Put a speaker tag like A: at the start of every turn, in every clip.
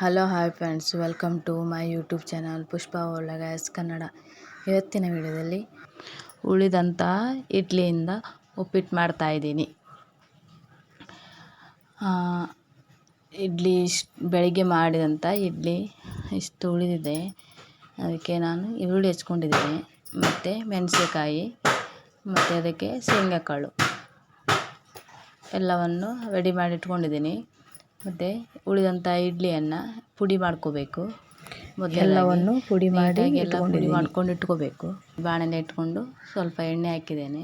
A: Hello hi friends welcome to my YouTube channel Pushpa ಒಳಗ್ಯಾಸ್ Kannada ಇವತ್ತಿನ ವಿಡಿಯೋದಲ್ಲಿ ಉಳಿದಂಥ ಇಡ್ಲಿಯಿಂದ ಉಪ್ಪಿಟ್ಟು ಮಾಡ್ತಾಯಿದ್ದೀನಿ ಇಡ್ಲಿ ಇಷ್ಟು ಬೆಳಿಗ್ಗೆ ಮಾಡಿದಂಥ ಇಡ್ಲಿ ಇಷ್ಟು ಉಳಿದಿದೆ. ಅದಕ್ಕೆ ನಾನು ಈರುಳ್ಳಿ ಹೆಚ್ಕೊಂಡಿದ್ದೀನಿ, ಮತ್ತು ಮೆಣಸಿನಕಾಯಿ, ಮತ್ತು ಅದಕ್ಕೆ ಶೇಂಗಾಕಾಳು. ಎಲ್ಲವನ್ನು ರೆಡಿ ಮಾಡಿ ಇಟ್ಕೊಂಡಿದ್ದೀನಿ. ಮತ್ತು ಉಳಿದಂಥ ಇಡ್ಲಿಯನ್ನು ಪುಡಿ ಮಾಡ್ಕೋಬೇಕು.
B: ಎಲ್ಲವನ್ನು ಪುಡಿ ಮಾಡಿ
A: ಎಲ್ಲ ಪುಡಿ ಮಾಡ್ಕೊಂಡು ಇಟ್ಕೋಬೇಕು. ಬಾಣಲೆ ಇಟ್ಕೊಂಡು ಸ್ವಲ್ಪ ಎಣ್ಣೆ ಹಾಕಿದ್ದೇನೆ.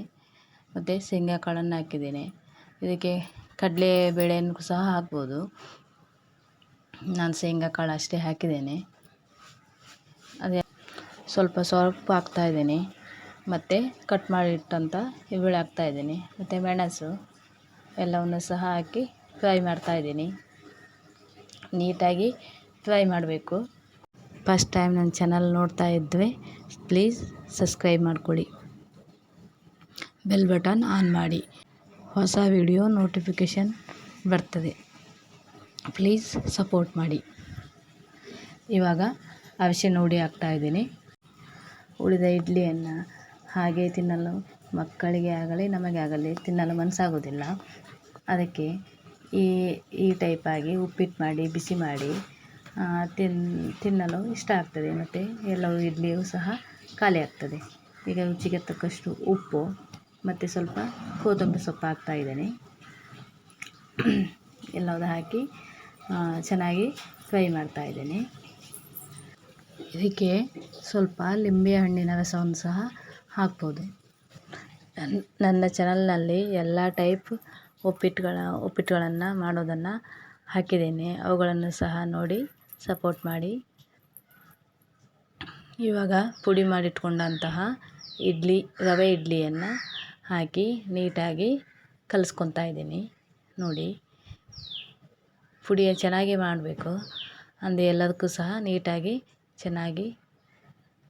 A: ಮತ್ತು ಶೇಂಗಾ ಕಾಳನ್ನು ಹಾಕಿದ್ದೇನೆ. ಇದಕ್ಕೆ ಕಡಲೆ ಬೇಳೆಯನ್ನು ಸಹ ಹಾಕ್ಬೋದು. ನಾನು ಶೇಂಗಾ ಕಾಳು ಅಷ್ಟೇ ಹಾಕಿದ್ದೇನೆ. ಅದೇ ಸ್ವಲ್ಪ ಸ್ವಲ್ಪ ಹಾಕ್ತಾಯಿದ್ದೀನಿ ಮತ್ತು ಕಟ್ ಮಾಡಿಟ್ಟಂಥ ಈರುಳ್ಳಿ ಹಾಕ್ತಾಯಿದ್ದೀನಿ ಮತ್ತು ಮೆಣಸು ಎಲ್ಲವನ್ನು ಸಹ ಹಾಕಿ ಫ್ರೈ ಮಾಡ್ತಾಯಿದ್ದೀನಿ ನೀಟಾಗಿ ಫ್ರೈ ಮಾಡಬೇಕು. ಫಸ್ಟ್ ಟೈಮ್ ನನ್ನ ಚಾನಲ್ ನೋಡ್ತಾ ಇದ್ದರೆ ಪ್ಲೀಸ್ ಸಬ್ಸ್ಕ್ರೈಬ್ ಮಾಡ್ಕೊಳ್ಳಿ. ಬೆಲ್ ಬಟನ್ ಆನ್ ಮಾಡಿ. ಹೊಸ ವಿಡಿಯೋ ನೋಟಿಫಿಕೇಷನ್ ಬರ್ತದೆ. ಪ್ಲೀಸ್ ಸಪೋರ್ಟ್ ಮಾಡಿ. ಇವಾಗ ಅವಶ್ಯ ನೋಡಿ ಹಾಕ್ತಾಯಿದ್ದೀನಿ ಉಳಿದ ಇಡ್ಲಿಯನ್ನು ಹಾಗೆ ತಿನ್ನಲು ಮಕ್ಕಳಿಗೆ ಆಗಲಿ, ನಮಗೆ ಆಗಲಿ ತಿನ್ನಲು ಮನಸ್ಸಾಗೋದಿಲ್ಲ ಅದಕ್ಕೆ ಈ ಈ ಟೈಪಾಗಿ ಉಪ್ಪಿಟ್ಟು ಮಾಡಿ, ಬಿಸಿ ಮಾಡಿ ತಿನ್, ತಿನ್ನಲು ಇಷ್ಟ ಆಗ್ತದೆ. ಮತ್ತು ಎಲ್ಲವೂ ಇಡ್ಲಿಯು ಸಹ ಖಾಲಿ ಆಗ್ತದೆ. ಈಗ ರುಚಿಗೆ ತಕ್ಕಷ್ಟು ಉಪ್ಪು, ಮತ್ತು ಸ್ವಲ್ಪ ಕೊತ್ತಂಬರಿ ಸೊಪ್ಪು ಹಾಕ್ತಾಯಿದ್ದೇನೆ ಎಲ್ಲವೂ ಹಾಕಿ ಚೆನ್ನಾಗಿ ಫ್ರೈ ಮಾಡ್ತಾ ಇದ್ದೇನೆ. ಇದಕ್ಕೆ ಸ್ವಲ್ಪ ಲಿಂಬೆ ಹಣ್ಣಿನ ರಸವನ್ನು ಸಹ ಹಾಕ್ಬೋದು. ನನ್ನ ಚಾನಲ್ನಲ್ಲಿ ಎಲ್ಲ ಟೈಪ್ ಉಪ್ಪಿಟ್ಟುಗಳ ಉಪ್ಪಿಟ್ಟುಗಳನ್ನು ಮಾಡೋದನ್ನು ಹಾಕಿದ್ದೇನೆ. ಅವುಗಳನ್ನು ಸಹ ನೋಡಿ ಸಪೋರ್ಟ್ ಮಾಡಿ. ಇವಾಗ ಪುಡಿ ಮಾಡಿಟ್ಕೊಂಡಂತಹ ಇಡ್ಲಿ, ರವೆ ಇಡ್ಲಿಯನ್ನು ಹಾಕಿ ನೀಟಾಗಿ ಕಲಿಸ್ಕೊತಾ ಇದ್ದೀನಿ. ನೋಡಿ ಪುಡಿಯ ಚೆನ್ನಾಗಿ ಮಾಡಬೇಕು. ಅಂದರೆ ಎಲ್ಲದಕ್ಕೂ ಸಹ ನೀಟಾಗಿ ಚೆನ್ನಾಗಿ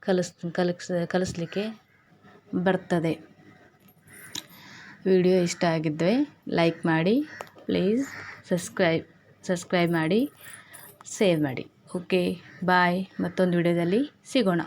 A: ಕಲಿಸ್ ಕಲಿಸ್ ಕಲಿಸ್ಲಿಕ್ಕೆ ಬರ್ತದೆ. ವಿಡಿಯೋ ಇಷ್ಟ ಆಗಿದ್ದರೆ ಲೈಕ್ ಮಾಡಿ, ಪ್ಲೀಸ್ ಸಬ್ಸ್ಕ್ರೈಬ್ ಸಬ್ಸ್ಕ್ರೈಬ್ ಮಾಡಿ, ಸೇವ್ ಮಾಡಿ. Okay, bye. ಮತ್ತೊಂದು ವಿಡಿಯೋದಲ್ಲಿ ಸಿಗೋಣ.